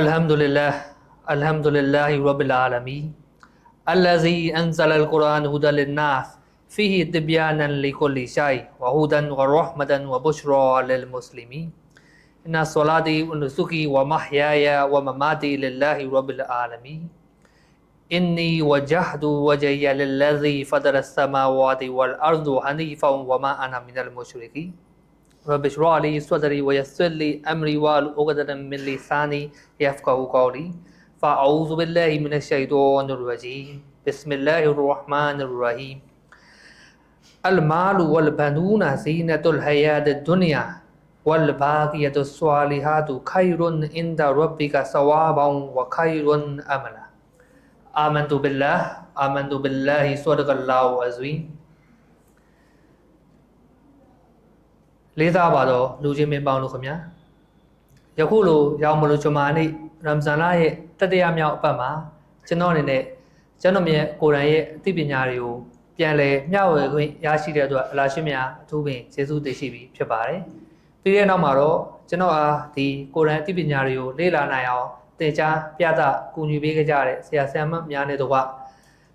الحمد لله الحمد لله رب العالمين الذي أنزل القرآن هدى للناس فيه تبيانا لكل شيء وهدى ورحمة وبشرى للمسلمين إن صلاتي ونسكي ومحياي ومماتي لله رب العالمين إني وجهت وجهي للذي فطر السماوات والأرض حنيفا وما أنا من المشركين رب اشرح لي صدري ويسر لي أمري واحلل من لساني يفقهوا قولي. فأعوذ بالله من الشيطان الرجيم. بسم الله الرحمن الرحيم. المال والبنون زينة الحياة الدنيا والباقية الصالحات خير عند ربك ثوابا وخير أملا. آمنت بالله آمنت بالله صدق الله العظيم. လေးစားပါတော့လူချင်းမင်းပေါင်းလို့ခင်ဗျာယခုလိုရောင်မလို့ဂျမာနေ့ရမ်ဇန်လရဲ့တတိယမြောက်အပတ်မှာကျွန်တော်အနေနဲ့ကျွန်တော်ရဲ့ကိုယ်တိုင်ရဲ့အသိပညာတွေကိုပြန်လည်မျှဝေခွင့်ရရှိတဲ့အတွက်အလားရှိမြအထူးပင်ကျေးဇူးတင်ရှိပြီဖြစ်ပါတယ်ပြီးတဲ့နောက်မှာတော့ကျွန်တော်အားဒီကိုယ်တိုင်အသိပညာတွေကိုလေ့လာနိုင်အောင်သင်ကြားပြသကူညီပေးကြတဲ့ဆရာဆရာမများနဲ့တော့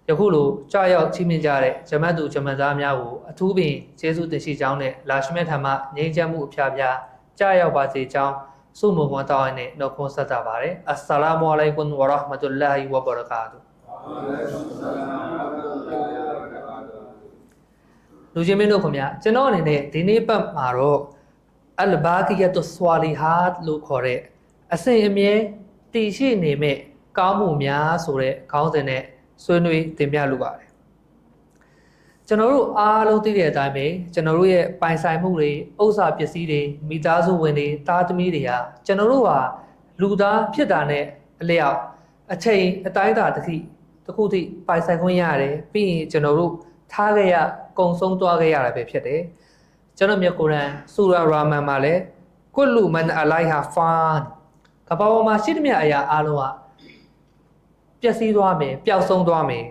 ယခုလိုကြောက်ရောက်ချီးမြှင့်ကြတဲ့ဂျမတ်သူဂျမတ်သားများကိုအထူးပင်ကျေးဇူးတင်ရှိကြောင်းနဲ့လာရှိမြတ်ထံမှငြိမ်းချမ်းမှုအဖျားဖျားကြောက်ရောက်ပါစေကြောင်းဆုမွန်ခွန်တောင်းရတဲ့နှုတ်ခွန်းဆက်တာပါတယ်အစ္စလာမုအလိုင်ကွမ်ဝရဟ်မတုလာဟီဝဘရကာတူလူချင်းမင်းတို့ခင်ဗျာကျွန်တော်အနေနဲ့ဒီနေ့ပတ်မှာတော့အလဘာကီယတ်ဆွာလီဟာတ်လို့ခေါ်တဲ့အစဉ်အမြဲတည်ရှိနေမဲ့ကောင်းမှုများဆိုတဲ့ခေါင်းစဉ်နဲ့ ဆွေးနွေးတင်ပြလိုပါတယ်ကျွန်တော်တို့အားလုံးသိတဲ့အတိုင်းပဲကျွန်တော်တို့ရဲ့ပိုင်ဆိုင်မှုတွေဥစ္စာပစ္စည်းတွေမိသားစုဝင်တွေတားသမီးတွေဟာကျွန်တော်တို့ဟာလူသားဖြစ်တာနဲ့အလျောက်အချိန်အတိုင်းအတာတစ်ခုတစ်ခုထိပိုင်ဆိုင်ခွင့်ရတယ်ပြီးရင်ကျွန်တော်တို့ထားခဲ့ရကုံဆုံးသွားခဲ့ရတာပဲဖြစ်တယ်ကျွန်တော်မြတ်ကုရ်အာန်ဆူရာရာမန်မှာလည်းကုလူမန်အလိုင်ဟာဖန်ကပ္ပဝမှာရှိသမျှအရာအလုံးဟာ ပျက်စီးသွားမယ်ပျောက်ဆုံးသွားမယ်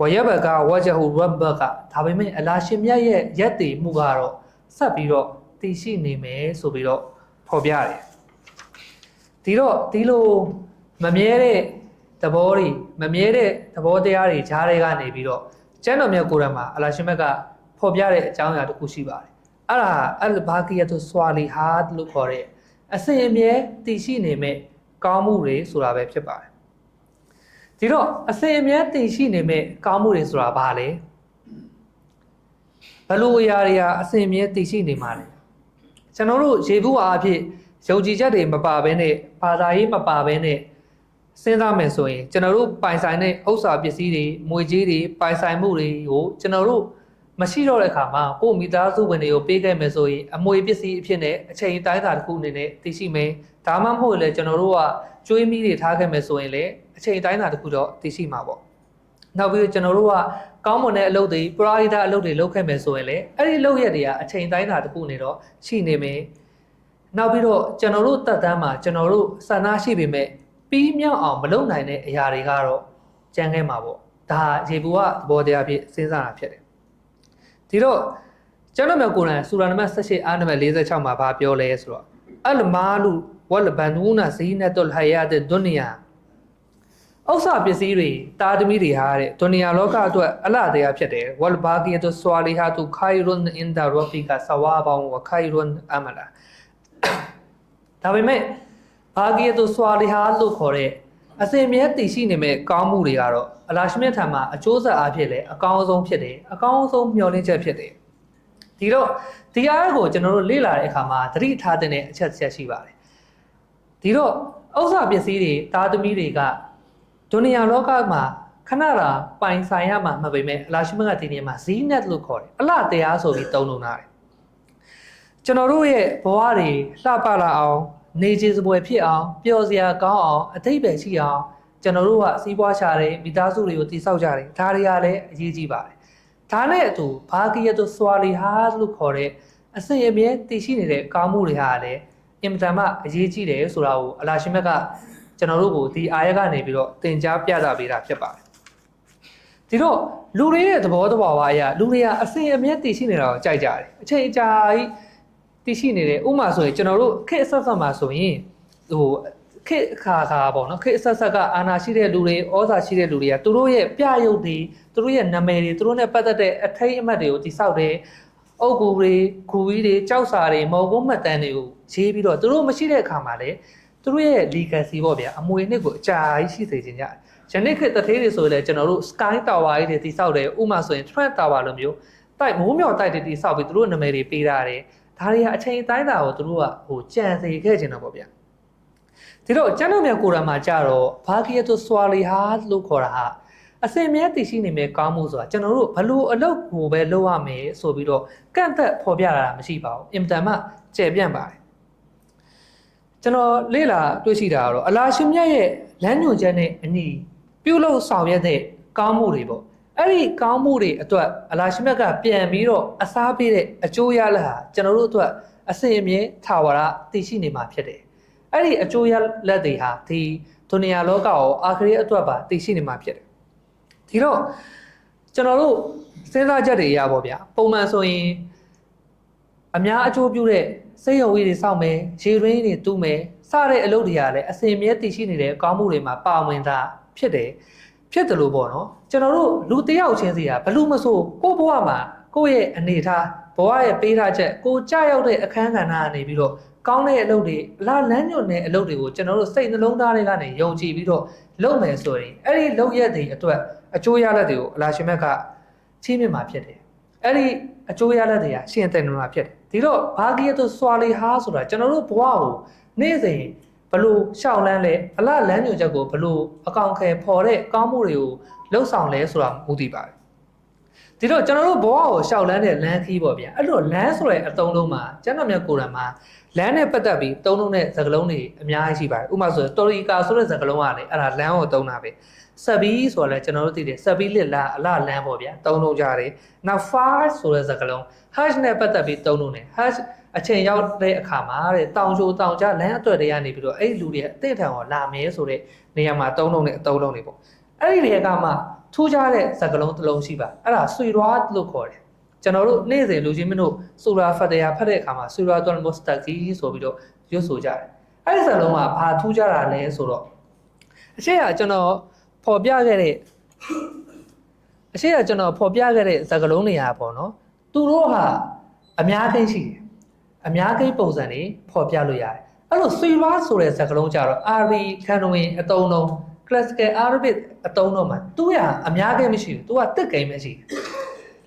ဝယဘကဝဂျဟူရဘကဒါပေမဲ့အလာရှင်မြတ်ရဲ့ရက်တည်မှုကတော့ဆက်ပြီးတော့တည်ရှိနေမယ်ဆိုပြီးတော့ဖော်ပြတယ်ဒီတော့ဒီလိုမမြဲတဲ့သဘောတွေမမြဲတဲ့သဘောတရားတွေဈားတွေကနေပြီးတော့ကျမ်းတော်မြတ်ကိုယ်တော်မှာအလာရှင်မြတ်ကဖော်ပြတဲ့အကြောင်းအရာတစ်ခုရှိပါတယ်အဲ့ဒါအလဘာကီယတ်ဆွာလီဟာတ်လို့ခေါ်တဲ့အစဉ်အမြဲတည်ရှိနေမဲ့ကောင်းမှုတွေဆိုတာပဲဖြစ်ပါတယ် ဒီတော့အစဉ်အမြဲတည်ရှိနေမဲ့ကောင်းမှုတွေဆိုတာဘာလဲဘလို့အရာတွေကအစဉ်အမြဲတည်ရှိနေမှာလဲကျွန်တော်တို့ရေဘူးအားအဖြစ်ယုံကြည်ချက်တွေမပါဘဲနဲ့ဘာသာရေးမပါဘဲနဲ့စဉ်းစားမယ်ဆိုရင်ကျွန်တော်တို့ပိုင်ဆိုင်တဲ့ဥစ္စာပစ္စည်းတွေမွေကြေးတွေပိုင်ဆိုင်မှုတွေကိုကျွန်တော်တို့မရှိတော့တဲ့အခါမှာကိုယ်မိသားစုဝင်တွေကိုပေးခဲ့မယ်ဆိုရင်အမွေပစ္စည်းအဖြစ်နဲ့အချိန်တိုင်းတာတစ်ခုအနေနဲ့သိရှိမယ်ဒါမှမဟုတ်လေကျွန်တော်တို့ကကျွေးမိတွေထားခဲ့မယ်ဆိုရင်လေ အချိန်တိုင်းတာတစ်ခုတော့သိရှိမှာပေါ့နောက်ပြီးကျွန်တော်တို့ကကောင်းမွန်တဲ့အလုပ်တွေပရိုက်တာအလုပ်တွေလုပ်ခဲ့မယ်ဆိုရင်လေအဲ့ဒီလုပ်ရက်တွေကအချိန်တိုင်းတာတစ်ခုနေတော့ရှိနေမယ်နောက်ပြီးတော့ကျွန်တော်တို့တက်တန်းမှာကျွန်တော်တို့ဆန္ဒရှိပေမဲ့ပြီးမြောက်အောင်မလုပ်နိုင်တဲ့အရာတွေကတော့ကြံခဲ့မှာပေါ့ဒါရေဘူးကသဘောတရားဖြစ်စဉ်းစားတာဖြစ်တယ်ဒီတော့ကျွန်တော်မြတ်ကိုယ်တိုင်စူရာနံပါတ်18အားနံပါတ်46မှာဗာပြောလဲဆိုတော့အလမာလူဝလဘန်နူနာဇီနတုလ်ဟယာတ်ဒုနီယာ ဥစ္စာပစ္စည်းတွေတာသမီတွေဟာတဲ့ဒုနီယာလောကအတွက်အလတရားဖြစ်တယ်ဝလဘာကီယတုဆွာလီဟာတုခိုင်ရွန်အင်ဒါရောဖီကဆဝါဘောင်ဝခိုင်ရွန်အမလာဒါပေမဲ့ဘာကီယတုဆွာလီဟာလို့ခေါ်တဲ့အစင်မြဲတည်ရှိနေမဲ့ကောင်းမှုတွေကတော့အလာရှမြတ်ထံမှာအကျိုးဆက်အားဖြင့်လည်းအကောင်းဆုံးဖြစ်တယ်အကောင်းဆုံးမျှော်လင့်ချက်ဖြစ်တယ်ဒီတော့ဒီအားကိုကျွန်တော်တို့လေ့လာတဲ့အခါမှာသတိထားတဲ့အချက်တစ်ချက်ရှိပါတယ်ဒီတော့ဥစ္စာပစ္စည်းတွေတာသမီတွေက ဒုနီယာလောကမှာခဏတာပိုင်ဆိုင်ရမှာမပေမဲ့အလာရှိမကဒီနေရာမှာဇီးနက်လို့ခေါ်တယ်အလတရားဆိုပြီးသုံးလုံးထားတယ်ကျွန်တော်တို့ရဲ့ဘဝတွေလှပလာအောင်နေခြင်းစပွဲဖြစ်အောင်ပျော်စရာကောင်းအောင်အထိပ္ပယ်ရှိအောင်ကျွန်တော်တို့ကစီးပွားရှာတယ်မိသားစုတွေကိုတည်ဆောက်ကြတယ်ဒါတွေကလည်းအရေးကြီးပါတယ်ဒါနဲ့အတူဘာကီယတ်ဆွာလီဟာလို့ခေါ်တဲ့အစဉ်အမြဲတည်ရှိနေတဲ့ကောင်းမှုတွေဟာလည်းအင်မတန်မှအရေးကြီးတယ်ဆိုတာကိုအလာရှင်မြတ်က ကျွန်တော်တို့ကိုဒီအာရကနေပြီးတော့သင်ကြားပြသပေးတာဖြစ်ပါတယ်ဒီတော့လူတွေရဲ့သဘောတဘာဝအရလူတွေကအစဉ်အမြဲတည်ရှိနေတာကိုကြိုက်ကြတယ်အချိန်အကြာကြီးတည်ရှိနေတယ်ဥပမာဆိုရင်ကျွန်တော်တို့ခေတ်အဆက်ဆက်မှာဆိုရင်ဟိုခေတ်အခါခါပေါ့နော်ခေတ်အဆက်ဆက်ကအာဏာရှိတဲ့လူတွေဩဇာရှိတဲ့လူတွေကသူတို့ရဲ့ပြရုပ်တွေသူတို့ရဲ့နာမည်တွေသူတို့နဲ့ပတ်သက်တဲ့အထိတ်အမှတ်တွေကိုတိစောက်တယ်အုပ်ကူတွေခူကြီးတွေကြောက်စာတွေမဟုတ်ဘူးမှတ်တမ်းတွေကိုရေးပြီးတော့သူတို့မရှိတဲ့အခါမှာလည်း သူတို့ရဲ့ legacy ပေါ့ဗျာအမွေနှစ်ကိုအကြာကြီးရှိစေခြင်းကြယနေ့ခေတ်တထေးတွေဆိုရင်လည်းကျွန်တော်တို့ sky tower ကြီးတွေတိစောက်တယ်ဥမာဆိုရင် trend tower လိုမျိုးတိုက်မိုးမြော်တိုက်တွေတိစောက်ပြီးသူတို့နာမည်တွေပေးထားတယ်ဒါတွေကအချိန်တိုင်းတာကိုသူတို့ကဟိုကြံစေခဲ့ခြင်းတော့ပေါ့ဗျာဒီတော့ကျမ်းတော်မြတ်ကိုယ်တော်မှာကြတော့ဘာဂီယတုဆွာလီဟာလို့ခေါ်တာဟာအစင်မြဲတည်ရှိနေမယ်ကောင်းမှုဆိုတာကျွန်တော်တို့ဘလို့အလုပ်ကိုပဲလုပ်ရမယ်ဆိုပြီးတော့ကန့်သက်ဖော်ပြတာမရှိပါဘူးအင်တန်မှကျယ်ပြန့်ပါတယ် ကျွန်တော်လေ့လာတွေ့ရှိတာကတော့အလာရှင်မြတ်ရဲ့လမ်းညွှန်ချက်နဲ့အညီပြုလုပ်ဆောင်ရတဲ့ကောင်းမှုတွေပေါ့အဲ့ဒီကောင်းမှုတွေအတွက်အလာရှင်မြတ်ကပြန်ပြီးတော့အစားပေးတဲ့အကျိုးရလဒ်ဟာကျွန်တော်တို့အတွက်အစင်အမြဲထာဝရတည်ရှိနေမှာဖြစ်တယ်အဲ့ဒီအကျိုးရလက်တွေဟာဒီဒုနီယာလောကကိုအာခရီးအတွက်ပါသိရှိနေမှာဖြစ်တယ်ဒီတော့ကျွန်တော်တို့စဉ်းစားချက်တွေအရပါဗျာပုံမှန်ဆိုရင်အများအကျိုးပြုတဲ့ စိတ်ရုံကြီးတွေစောင့်မယ်ရေရင်းတွေတူးမယ်စတဲ့အလုပ်တွေကလည်းအစင်မြဲသိရှိနေတဲ့အကောင်းမှုတွေမှာပါဝင်တာဖြစ်တယ်ဖြစ်တယ်လို့ပေါ့နော်ကျွန်တော်တို့လူတစ်ယောက်ချင်းစီကဘလို့မဆိုကိုယ့်ဘဝမှာကိုယ့်ရဲ့အနေထားဘဝရဲ့ပေးထားချက်ကိုကြောက်ရောက်တဲ့အခန်းကဏ္ဍကနေပြီးတော့ကောင်းတဲ့အလုပ်တွေအလားလမ်းညွတ်တဲ့အလုပ်တွေကိုကျွန်တော်တို့စိတ်နှလုံးသားတွေကနေယုံကြည်ပြီးတော့လုပ်မယ်ဆိုရင်အဲ့ဒီလုပ်ရက်တွေအတွက်အကျိုးရလဒ်တွေကိုအလားရှင်မက်ကချီးမြှင့်မှာဖြစ်တယ်။အဲ့ဒီအကျိုးရလဒ်တွေကရှင်းတဲ့နမှာဖြစ်တယ်။ ဒီတော့ဘာဂီယတုဆွာလီဟာဆိုတာကျွန်တော်တို့ဘဝကိုနေ့စဉ်ဘလို့ရှောက်လန်းလဲအလားလမ်းညွတ်ချက်ကိုဘလို့အကောင်ခဲဖော်တဲ့ကောင်းမှုတွေကိုလှုပ်ဆောင်လဲဆိုတာမူတည်ပါတယ်။ ဒီတော့ကျွန်တော်တို့ဘဝကိုရှောက်လန်းတဲ့လမ်းခီးပေါ့ဗျာအဲ့လိုလမ်းဆိုတဲ့အတုံးလုံးမှာကျွန်တော်မြတ်ကိုယ်တိုင်မှာလမ်းနဲ့ပတ်သက်ပြီးသုံးလုံးတဲ့စကားလုံးတွေအများကြီးရှိပါတယ်ဥပမာဆိုတော်ရီကာဆိုတဲ့စကားလုံးကလည်းအဲ့ဒါလမ်းကိုသုံးတာပဲဆက်ဘီဆိုတာလည်းကျွန်တော်တို့သိတယ်ဆက်ဘီလစ်လာအလလမ်းပေါ့ဗျာသုံးလုံးကြတယ်နောက် far ဆိုတဲ့စကားလုံး hash နဲ့ပတ်သက်ပြီးသုံးလုံးတယ် hash အချိန်ရောက်တဲ့အခါမှာတဲ့တောင်ချိုတောင်ကြလမ်းအတွက်တွေကနေပြီးတော့အဲ့ဒီလူတွေအသိထံကိုလာမယ်ဆိုတဲ့နေရာမှာသုံးလုံးနဲ့အသုံးလုံးတွေပေါ့အဲ့ဒီတွေကမှ ထူးခြားတဲ့စကားလုံးတစ်လုံးရှိပါအဲ့ဒါဆွေရွာလို့ခေါ်တယ်ကျွန်တော်တို့နေ့စဉ်လူချင်းမင်းတို့စူရာဖတ်တရားဖတ်တဲ့အခါမှာစူရာတွန်မုစတကီဆိုပြီးတော့ရွတ်ဆိုကြတယ်အဲ့ဒီစကားလုံးကဘာထူးခြားတာလဲဆိုတော့အရှိကကျွန်တော်ဖော်ပြခဲ့တဲ့အရှိကကျွန်တော်ဖော်ပြခဲ့တဲ့စကားလုံးတွေဟာပေါ့နော်သူတို့ဟာအများကြီးရှိတယ်အများကြီးပုံစံတွေဖော်ပြလို့ရတယ်အဲ့လိုဆွေရွာဆိုတဲ့စကားလုံးကြတော့ RV ခန္ဓဝင်အတုံးလုံး classical Arabic အတုံးတော့မှာသူရအများကြီးမရှိဘူးသူကတက်ကိန်းပဲရှိတယ်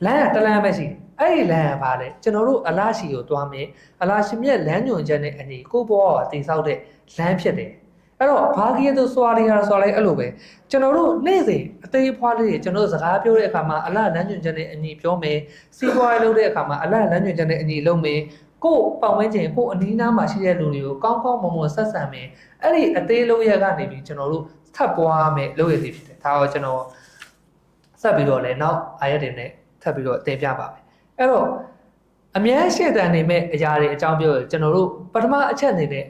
လမ်းကတလမ်းပဲရှိတယ်အဲ့ဒီလမ်းကဘာလဲကျွန်တော်တို့အလားရှိကိုတွားမယ်အလားရှိမြက်လမ်းညွန်ချက်နဲ့အညီကိုဘောကတည်ဆောက်တဲ့လမ်းဖြစ်တယ်အဲ့တော့ဘာကီယတုစွာရီယာဆိုလိုက်အဲ့လိုပဲကျွန်တော်တို့နေ့စဉ်အသေးဖွားလေးတွေကျွန်တော်တို့စကားပြောတဲ့အခါမှာအလားလမ်းညွန်ချက်နဲ့အညီပြောမယ်စီးပွားရေးလုပ်တဲ့အခါမှာအလားလမ်းညွန်ချက်နဲ့အညီလုပ်မယ်ကိုယ်ပတ်ဝန်းကျင်ကိုယ်အနီးနားမှာရှိတဲ့လူတွေကိုကောင်းကောင်းမွန်မွန်ဆက်ဆံမယ်အဲ့ဒီအသေးလုံးရက်ကနေပြီးကျွန်တော်တို့ ထပ်ပွားမယ်လုပ်ရည်ဖြစ်တယ်ဒါတော့ကျွန်တော်ဆက်ပြီးတော့လည်းနောက်အာရက်တွေနဲ့ထပ်ပြီးတော့တင်ပြပါမယ်အဲ့တော့အမြဲရှေ့တန်နေမဲ့အရာတွေအကြောင်းပြောရကျွန်တော်တို့ပထမအချက်အနေနဲ့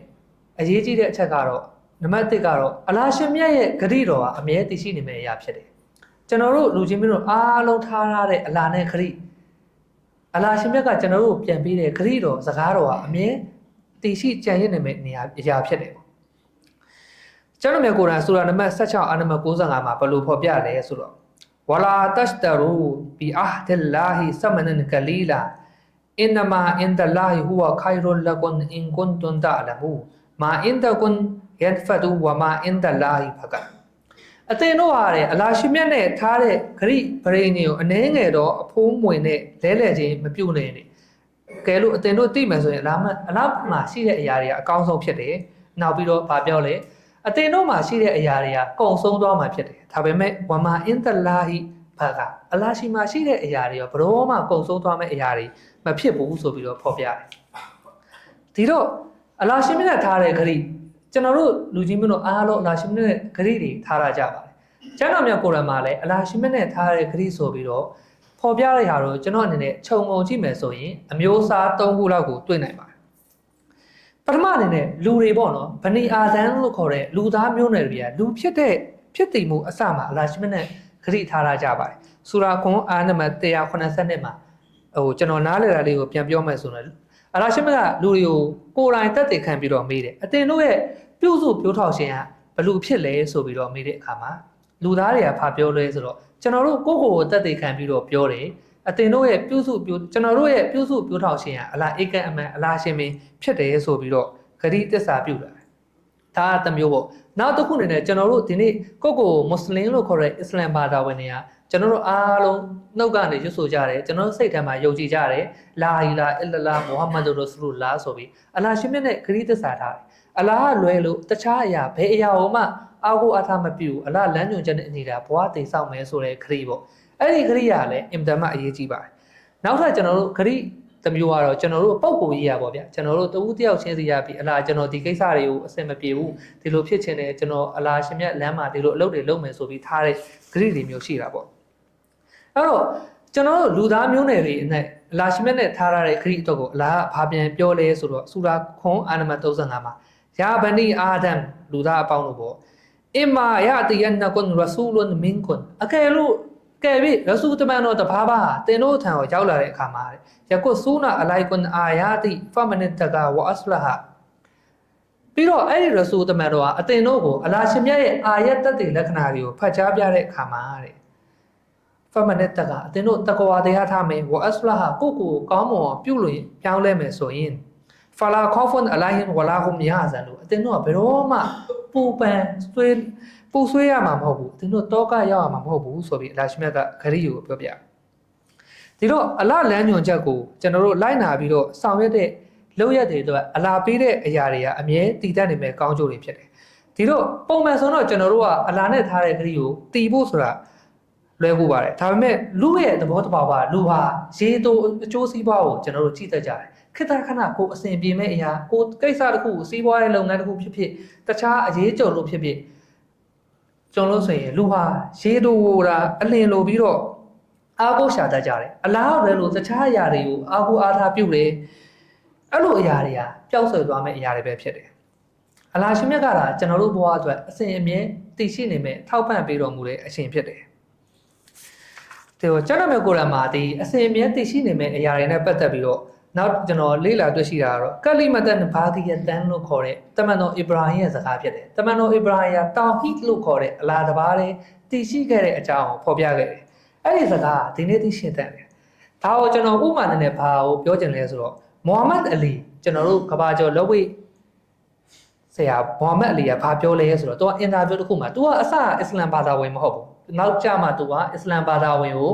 အရေးကြီးတဲ့အချက်ကတော့နံပါတ်1ကတော့အလားရှင်မြတ်ရဲ့ဂရိတော်ကအမြဲတည်ရှိနေမဲ့အရာဖြစ်တယ်ကျွန်တော်တို့လူချင်းမျိုးတို့အားလုံးထားရတဲ့အလားနဲ့ဂရိအလားရှင်မြတ်ကကျွန်တော်တို့ပြန်ပြီးတဲ့ဂရိတော်စကားတော်ကအမြဲတည်ရှိကြံရနေမဲ့နေရာအရာဖြစ်တယ် ကျွန်တော်မြတ်ကိုယ်တိုင်ဆူရာနံပါတ်16အာနံပါတ်95မှာဘယ်လိုဖော်ပြလဲဆိုတော့ဝလာတရှတရူဘီအာဟ်ဒလ္လာဟီဆမနန်ကလီလာအင်နမာအင်ဒလာဟီဟူဝခိုင်ရွန်လကွန်အင်ကွန်တွန်တာလမူမာအင်ဒကွန်ယန်ဖဒူဝမာအင်ဒလာဟီဖကအသင်တို့ဟာတဲ့အလာရှိမြတ်နဲ့ထားတဲ့ဂရိပရိနေကိုအနှဲငယ်တော့အဖိုးမွင်နဲ့လဲလှယ်ခြင်းမပြုတ်နေနေကဲလို့အသင်တို့သိမှဆိုရင်အလားမအလားမှာရှိတဲ့အရာတွေကအကောင်းဆုံးဖြစ်တယ်နောက်ပြီးတော့ဗာပြောလဲ အတင်တို့မှာရှိတဲ့အရာတွေကကုံဆုံးသွားမှာဖြစ်တယ်ဒါပေမဲ့ဝမာအင်တလာဟိဘာကအလာရှိမှာရှိတဲ့အရာတွေရောဘရောမှကုံဆုံးသွားမယ့်အရာတွေမဖြစ်ဘူးဆိုပြီးတော့ဖော်ပြတယ်ဒီတော့အလာရှိမြတ်ထားတဲ့ဂရိကျွန်တော်တို့လူကြီးမျိုးတို့အားလုံးအလာရှိမြတ်နဲ့ဂရိတွေထားရကြပါတယ်ကျမ်းတော်မြတ်ကိုယ်တော်မှာလည်းအလာရှိမြတ်နဲ့ထားတဲ့ဂရိဆိုပြီးတော့ဖော်ပြရတဲ့ဟာတော့ကျွန်တော်အနေနဲ့ခြုံငုံကြည့်မယ်ဆိုရင်အမျိုးအစား၃ခုလောက်ကိုတွေ့နိုင်ပါတယ် ပထမအနေနဲ့လူတွေပေါ့နော်ဗနီအာဇန်လို့ခေါ်တဲ့လူသားမျိုးနွယ်တွေကလူဖြစ်တဲ့ဖြစ်တည်မှုအစမှာအလာရှိမနဲ့ဂရိထားလာကြပါတယ်ဆူရာခွန်အာနမတ်182မှာဟိုကျွန်တော်နားလည်တာလေးကိုပြန်ပြောမယ်ဆိုတော့အလာရှိမြတ်ကလူတွေကိုကိုယ်တိုင်တက်တည်ခံပြီးတော့မေးတယ်အတင်တို့ရဲ့ပြုစုပြောထောက်ခြင်းကဘယ်လိုဖြစ်လဲဆိုပြီးတော့မေးတဲ့အခါမှာလူသားတွေကဖာပြောလဲဆိုတော့ကျွန်တော်တို့ကိုယ့်ကိုယ်ကိုတက်တည်ခံပြီးတော့ပြောတယ် အတင်တို့ရဲ့ပြုစုပြောကျွန်တော်တို့ရဲ့ပြုစုပြောထောက်ခြင်းကအလားဧကအမှန်အလားရှင်မင်းဖြစ်တယ်ဆိုပြီးတော့ဂရိတစ္ဆာပြုတာဒါကတစ်မျိုးပေါ့နောက်တစ်ခုအနေနဲ့ကျွန်တော်တို့ဒီနေ့ကိုယ့်ကိုယ်မွတ်စလင်လို့ခေါ်တဲ့အစ္စလမ်ဘာသာဝင်တွေကကျွန်တော်တို့အားလုံးနှုတ်ကနေရွတ်ဆိုကြတယ်ကျွန်တော်တို့စိတ်ထဲမှာယုံကြည်ကြတယ်လာဟီလာအလ္လာမုဟမ္မဒ်ရဆူလလာဆိုပြီးအလာရှင်မြတ်နဲ့ဂရိတစ္ဆာထားတယ်အလာကလွယ်လို့တခြားအရာဘယ်အရာဟောမှအာဟုအထမပြုအလာလမ်းညွှန်ချက်နဲ့အညီတာဘဝတည်ဆောက်မယ်ဆိုတဲ့ခရီးပေါ့ အဲ့ဒီခရီးကလည်းအင်တမအရေးကြီးပါတယ်နောက်ထပ်ကျွန်တော်တို့ခရီးတစ်မျိုးကတော့ကျွန်တော်တို့ပုံကိုရေးရပါဗျာကျွန်တော်တို့တဦးတယောက်ချင်းစီရပြီးအလားကျွန်တော်ဒီကိစ္စတွေကိုအဆင်မပြေဘူးဒီလိုဖြစ်ချင်တယ်ကျွန်တော်အလားရှင်မြတ်လမ်းမှာဒီလိုအလုပ်တွေလုပ်မယ်ဆိုပြီးထားတဲ့ဂရိတွေမျိုးရှိတာပေါ့အဲ့တော့ကျွန်တော်တို့လူသားမျိုးနယ်တွေအနဲ့အလားရှင်မြတ်နဲ့ထားရတဲ့ဂရိအတွက်ကိုအလားကဘာပြန်ပြောလဲဆိုတော့စူရာခွန်အာနမ35မှာယာဘနီအာဒမ်လူသားအပေါင်းတို့ပေါ့အင်မာယာတီယန်နကွန်ရဆူလွန်မင်ကွန်အကယ်လို့ ကဲပြီရဆူတမန်တော်တဘာဘာတင်တို့ထံကိုရောက်လာတဲ့အခါမှာယကုဆူနာအလိုက်ကွန်အာယာတိဖမနစ်တကဝအစလဟာပြီးတော့အဲ့ဒီရဆူတမန်တော်ကအတင်တို့ကိုအလာရှင်မြတ်ရဲ့အာယတ်တက်တဲ့လက္ခဏာတွေကိုဖတ်ကြားပြတဲ့အခါမှာတဲ့ဖမနစ်တကအတင်တို့တကွာတရားထားမယ်ဝအစလဟာကိုကိုကောင်းမွန်ပြုလို့ပြောင်းလဲမယ်ဆိုရင်ဖလာခေါဖွန်အလိုက်ဟင်ဝလာဟุมယာဇန်လို့အတင်တို့ကဘယ်တော့မှပူပန်ဆွေး ပူဆွေးရမှာမဟုတ်ဘူးသင်တို့တောကရောက်ရမှာမဟုတ်ဘူးဆိုပြီးအလာရှိမြတ်ကခရီးကိုပြောပြဒီတော့အလလမ်းညွန်ချက်ကိုကျွန်တော်တို့လိုက်နာပြီးတော့ဆောင်ရွက်တဲ့လုပ်ရက်တွေအတွက်အလာပေးတဲ့အရာတွေကအမြဲတည်တတ်နေမဲ့ကောင်းကျိုးတွေဖြစ်တယ်ဒီတော့ပုံမှန်ဆိုတော့ကျွန်တော်တို့ကအလာနဲ့ထားတဲ့ခရီးကိုတည်ဖို့ဆိုတာလွယ်ကူပါတယ်ဒါပေမဲ့လူရဲ့သဘောတဘာဝလူဟာရေတိုအကျိုးစီးပွားကိုကျွန်တော်တို့ကြည့်တတ်ကြတယ်ခေတ္တခဏကိုအစဉ်ပြေမဲ့အရာကိုကိစ္စတစ်ခုကိုစီးပွားရေးလုပ်ငန်းတစ်ခုဖြစ်ဖြစ်တခြားအရေးကြုံလို့ဖြစ်ဖြစ် ကျွန်တော်လို့ဆိုရင်လူဟာရေတိုတာအလင်လိုပြီးတော့အားကိုးရှာတတ်ကြတယ်အလားပဲလို့တခြားအရာတွေကိုအားကိုးအားထားပြုတယ်အဲ့လိုအရာတွေကပျောက်ဆွယ်သွားမဲ့အရာတွေပဲဖြစ်တယ်အလားရှင်မြတ်ကလာကျွန်တော်တို့ဘဝအတွက်အစဉ်အမြဲတည်ရှိနေမဲ့ထောက်ပံ့ပေးတော်မူတဲ့အရှင်ဖြစ်တယ်ဒီတော့ကျွန်တော်မျိုးကိုယ်တိုင်မှာဒီအစဉ်အမြဲတည်ရှိနေမဲ့အရာတွေနဲ့ပတ်သက်ပြီးတော့ နောက်ကျွန်တော်လေ့လာတွေ့ရှိတာကတော့ကလိမတန်ဘာဂီယတန်လို့ခေါ်တဲ့တမန်တော်အစ္စရာဟင်ရဲ့စကားဖြစ်တယ်တမန်တော်အစ္စရာဟင်ကတောင်ဟစ်လို့ခေါ်တဲ့အလာတဘာတဲ့တည်ရှိခဲ့တဲ့အကြောင်းကိုဖော်ပြခဲ့တယ်အဲ့ဒီစကားဒီနေ့သိရှင်းတတ်တယ်ဒါကိုကျွန်တော်ဥမာနဲ့ဘာကိုပြောချင်လဲဆိုတော့မိုဟာမက်အလီကျွန်တော်တို့ကဘာကျော်လက်ဝိတ်ဆရာမိုဟာမက်အလီကဘာပြောလဲဆိုတော့သူကအင်တာဗျူးတစ်ခုမှာ तू ကအစအစ္စလမ်ဘာသာဝင်မဟုတ်ဘူးနောက်ကျမှ तू ကအစ္စလမ်ဘာသာဝင်ကို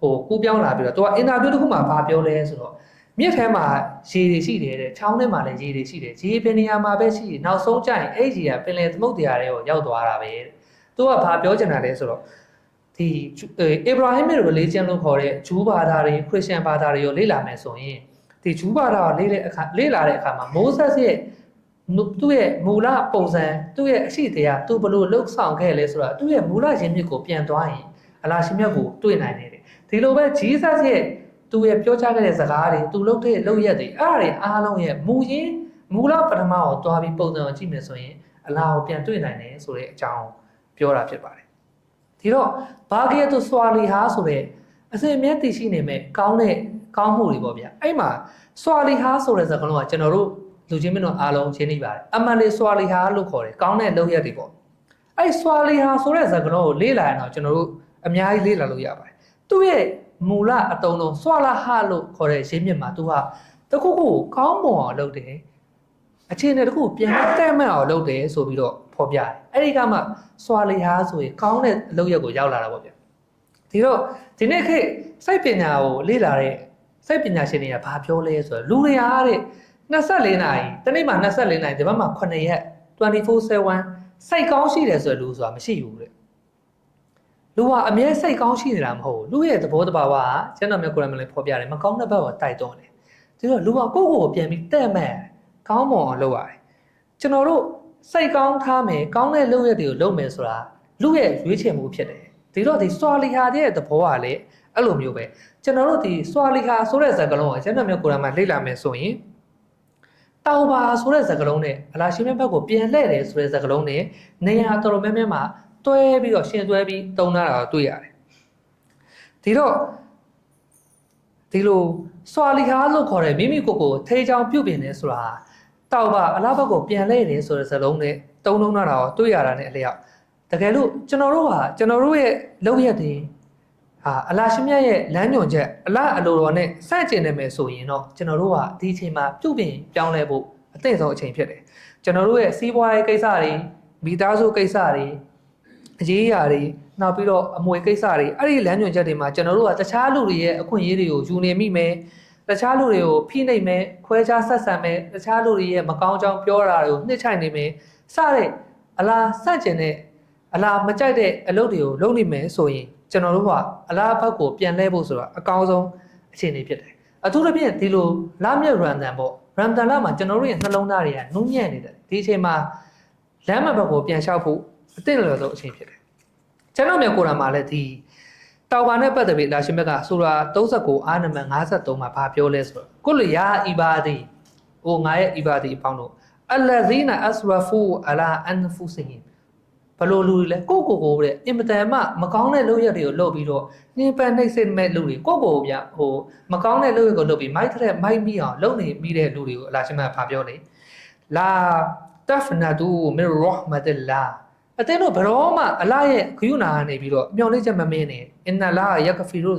ဟိုကူးပြောင်းလာပြီးတော့ तू ကအင်တာဗျူးတစ်ခုမှာဘာပြောလဲဆိုတော့ မြစ်ထဲမှာရေတွေရှိတယ်တဲ့ချောင်းထဲမှာလည်းရေတွေရှိတယ်ရေပင်နေရာမှာပဲရှိတယ်နောက်ဆုံးကျရင်အဲ့ရေကပင်လယ်သမုဒ္ဒရာတွေကိုရောက်သွားတာပဲတဲ့သူကဘာပြောချင်တာလဲဆိုတော့ဒီအစ္စရာဟိမစ် religion လို့ခေါ်တဲ့ဂျူးဘာသာတွေခရစ်ယာန်ဘာသာတွေရောလေ့လာမယ်ဆိုရင်ဒီဂျူးဘာသာကိုလေ့တဲ့အခါလေ့လာတဲ့အခါမှာမိုးဆက်ရဲ့သူ့ရဲ့မူလပုံစံသူ့ရဲ့အရှိတရားသူဘလို့လှုပ်ဆောင်ခဲ့လဲဆိုတာသူ့ရဲ့မူလရင်းမြစ်ကိုပြန်သွားရင်အလာရှင်မြတ်ကိုတွေ့နိုင်တယ်ဒီလိုပဲ Jesus ရဲ့ သူရဲ့ပြောကြားခဲ့တဲ့စကားတွေသူလုပ်တဲ့လုပ်ရက်တွေအဲ့ဒါတွေအားလုံးရဲ့မူရင်းမူလပထမကိုတွားပြီးပုံစံကိုကြည့်မယ်ဆိုရင်အလားကိုပြန်တွေ့နိုင်တယ်ဆိုတဲ့အကြောင်းပြောတာဖြစ်ပါတယ်ဒီတော့ဘာဂီယတုဆွာလီဟာဆိုတဲ့အစင်မြဲတည်ရှိနေမဲ့ကောင်းတဲ့ကောင်းမှုတွေပေါ့ဗျာအဲ့မှာဆွာလီဟာဆိုတဲ့စကားလုံးကကျွန်တော်တို့လူချင်းမင်းတို့အားလုံးရှင်းနေပါတယ်အမှန်လေးဆွာလီဟာလို့ခေါ်တယ်ကောင်းတဲ့လုပ်ရက်တွေပေါ့အဲ့ဆွာလီဟာဆိုတဲ့စကားလုံးကိုလေ့လာရင်တော့ကျွန်တော်တို့အများကြီးလေ့လာလို့ရပါတယ်သူ့ရဲ့ မူလအတုံးလုံးဆွာလာဟလို့ခေါ်တဲ့ရင်းမြစ်မှာသူဟာတခုခုကောင်းမွန်အောင်လုပ်တယ်အခြေအနေတခုပြန်တက်မှတ်အောင်လုပ်တယ်ဆိုပြီးတော့ဖော်ပြတယ်အဲ့ဒီကမှဆွာလီဟာဆိုရင်ကောင်းတဲ့အလုပ်ရက်ကိုရောက်လာတာပေါ့ဗျဒီတော့ဒီနေ့ခေတ်စိတ်ပညာကိုလေ့လာတဲ့စိတ်ပညာရှင်တွေကဘာပြောလဲဆိုတော့လူတွေအားတဲ့24နာရီတနေ့မှ24နာရီဒီဘက်မှာ9ရက်24/7စိတ်ကောင်းရှိတယ်ဆိုတဲ့လူဆိုတာမရှိဘူးတဲ့ လူဟာအမြဲစိတ်ကောင်းရှိနေတာမဟုတ်ဘူးလူရဲ့သဘောတဘာဝကကျွန်တော်မျိုးကိုယ်တိုင်မလည်းဖော်ပြတယ်မကောင်းတဲ့ဘက်ကိုတိုက်တွန်းတယ်ဒီတော့လူကကိုယ့်ကိုယ်ကိုပြန်ပြီးတဲ့မဲ့ကောင်းမွန်အောင်လုပ်ရတယ်ကျွန်တော်တို့စိတ်ကောင်းထားမယ်ကောင်းတဲ့လုပ်ရက်တွေကိုလုပ်မယ်ဆိုတာလူရဲ့ရွေးချယ်မှုဖြစ်တယ်ဒီတော့ဒီစွာလီဟာရဲ့သဘောကလည်းအဲ့လိုမျိုးပဲကျွန်တော်တို့ဒီစွာလီဟာဆိုတဲ့စကားလုံးကိုကျွန်တော်မျိုးကိုယ်တိုင်မှလေ့လာမယ်ဆိုရင်တောင်ပါဆိုတဲ့စကားလုံးနဲ့အလားရှင်မြတ်ဘက်ကိုပြန်လှည့်တယ်ဆိုတဲ့စကားလုံးနဲ့နေရာတော်တော်များများမှာ တွဲပြီးတော့ရှင်တွဲပြီးတုံးထားတာကိုတွေ့ရတယ်ဒီတော့ဒီလိုစွာလီဟာလို့ခေါ်တဲ့မိမိကိုယ်ကိုထေးချောင်းပြုတ်ပြင်နေဆိုတာတောက်ပါအလားဘက်ကိုပြန်လဲတယ်ဆိုတဲ့စလုံးနဲ့တုံးလုံးတာတော့တွေ့ရတာနဲ့အလျောက်တကယ်လို့ကျွန်တော်တို့ဟာကျွန်တော်တို့ရဲ့လုပ်ရက်တွေဟာအလားရှင်မြတ်ရဲ့လမ်းညွှန်ချက်အလားအလိုတော်နဲ့စန့်ကျင်နေမယ်ဆိုရင်တော့ကျွန်တော်တို့ဟာဒီအချိန်မှာပြုတ်ပြင်ပြောင်းလဲဖို့အသင့်ဆုံးအချိန်ဖြစ်တယ်ကျွန်တော်တို့ရဲ့စီးပွားရေးကိစ္စတွေမိသားစုကိစ္စတွေ အရေးအရာတွေနောက်ပြီးတော့အမွေကိစ္စတွေအဲ့ဒီလမ်းညွှန်ချက်တွေမှာကျွန်တော်တို့ကတခြားလူတွေရဲ့အခွင့်အရေးတွေကိုယူနေမိမယ်တခြားလူတွေကိုဖိနှိပ်မယ်ခွဲခြားဆက်ဆံမယ်တခြားလူတွေရဲ့မကောင်းကြောင်ပြောတာတွေကိုနှိမ့်ချိုင်နေမယ်စတဲ့အလားစန့်ကျင်တဲ့အလားမကြိုက်တဲ့အလုပ်တွေကိုလုပ်နေမယ်ဆိုရင်ကျွန်တော်တို့ကအလားဘက်ကိုပြန်လဲဖို့ဆိုတာအကောင်းဆုံးအခြေအနေဖြစ်တယ်အထူးသဖြင့်ဒီလိုလမ်းမြတ်ရန်တန်ပေါ့ရန်တန်လာမှာကျွန်တော်တို့ရဲ့နှလုံးသားတွေကနူးညံ့နေတယ်ဒီအချိန်မှာလမ်းမဘက်ကိုပြန်လျှောက်ဖို့ အသင့်လျော်ဆုံးအချိန်ဖြစ်တယ်ကျွန်တော်မျိုးကိုယ်တိုင်မှာလည်းဒီတောင်ပါနဲ့ပတ်သက်ပြီးလာရှင်ဘက်ကဆိုရာ39အာနမန်53မှာဘာပြောလဲဆိုတော့ကုလယာအီဘာဒီဟိုငါရဲ့အီဘာဒီအပေါင်းတို့အလဇီနာအစရဖူအလာအန်ဖူစဟင်ဘလို့လူတွေလဲကိုကိုကိုတဲ့အင်မတန်မှမကောင်းတဲ့လုပ်ရက်တွေကိုလုပ်ပြီးတော့နှင်းပန်းနှိမ့်စစ်မဲ့လူတွေကိုကိုကိုဗျဟိုမကောင်းတဲ့လုပ်ရက်ကိုလုပ်ပြီးမိုက်တဲ့မိုက်မိအောင်လုပ်နေမိတဲ့လူတွေကိုအလာရှင်ဘကဘာပြောလဲလာတဖနာဒူမီရဟမတ်လာ အတင်းတို့ဘရောမှအလားရဲ့ခယူနာကနေပြီးတော့မျော်လင့်ချက်မမင်းနေအင်နလာယကဖီရု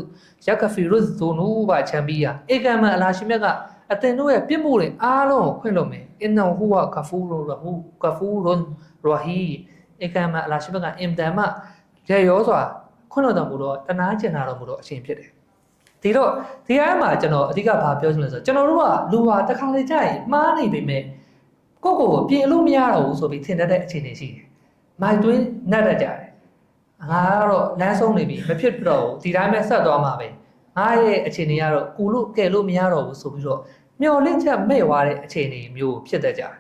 ယကဖီရုဇူနူဘာချမ်ဘီယာအေကမန်အလာရှင်မြတ်ကအတင်းတို့ရဲ့ပြစ်မှုတွေအားလုံးကိုခွင့်လို့မယ်အင်နဟူဝကဖူရူရဟူကဖူရွန်ရဟီအေကမန်အလာရှင်မြတ်ကအင်တန်မှရေရောစွာခွင့်လို့တော်မူတော့တနာကျင်တာတော်မူတော့အရှင်ဖြစ်တယ်ဒီတော့ဒီအရမှာကျွန်တော်အဓိကဘာပြောချင်လဲဆိုတော့ကျွန်တော်တို့ကလူဟာတစ်ခါလေကြာရင်မှားနေပေမဲ့ကိုယ့်ကိုယ်ကိုပြင်လို့မရတော့ဘူးဆိုပြီးထင်တတ်တဲ့အခြေအနေရှိတယ် မိုက်တွင်းနှက်တတ်ကြတယ်ငါကတော့လမ်းဆုံးနေပြီမဖြစ်တော့ဘူးဒီတိုင်းပဲဆက်သွားမှာပဲငါရဲ့အခြေအနေကတော့ကူလို့ကဲလို့မရတော့ဘူးဆိုပြီးတော့မျော်လင့်ချက်မဲ့သွားတဲ့အခြေအနေမျိုးဖြစ်တတ်ကြတယ်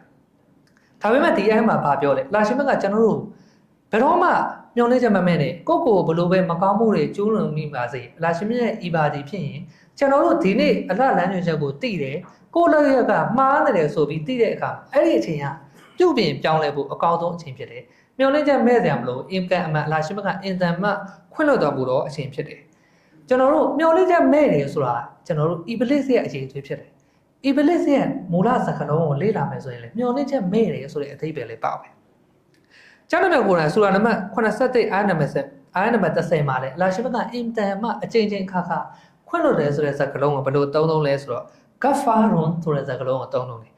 ဒါပေမဲ့ဒီအမှာဘာပြောလဲလာရှင်မကကျွန်တော်တို့ဘယ်တော့မှမျော်လင့်ချက်မမဲ့နဲ့ကိုယ့်ကိုယ်ဘလို့ပဲမကောင်းမှုတွေကျူးလွန်မိပါစေအလာရှင်မြတ်ရဲ့ဤပါဒီဖြစ်ရင်ကျွန်တော်တို့ဒီနေ့အလှလမ်းညွှန်ချက်ကိုသိတယ်ကိုယ့်လက်ရက်ကမှားနေတယ်ဆိုပြီးသိတဲ့အခါအဲ့ဒီအချိန်ကပြုတ်ပြင်ပြောင်းလဲဖို့အကောင်းဆုံးအချိန်ဖြစ်တယ် မျောလင့်ချက်မဲ့စရာမလိုအင်ကန်အမှန်အလားရှိမကအင်တန်မှခွင့်လွှတ်တော်မူတော့အချိန်ဖြစ်တယ်ကျွန်တော်တို့မျောလင့်ချက်မဲ့တယ်ဆိုတာကျွန်တော်တို့ iblis ရဲ့အခြေအသွေးဖြစ်တယ် iblis ရဲ့မူလစကားလုံးကိုလေ့လာမယ်ဆိုရင်လေမျောလင့်ချက်မဲ့တယ်ဆိုတဲ့အဓိပ္ပာယ်လေးပေါ့ပဲကျွန်တော်တို့ကိုယ်တိုင်ဆူရာနံပါတ်87အားနံပါတ်7အားနံပါတ်30မှာလေအလားရှိမကအင်တန်မှအချိန်ချင်းခါခါခွင့်လွှတ်တယ်ဆိုတဲ့စကားလုံးကိုဘယ်လိုသုံးသုံးလဲဆိုတော့ gafarun ဆိုတဲ့စကားလုံးကိုသုံးသုံးတယ်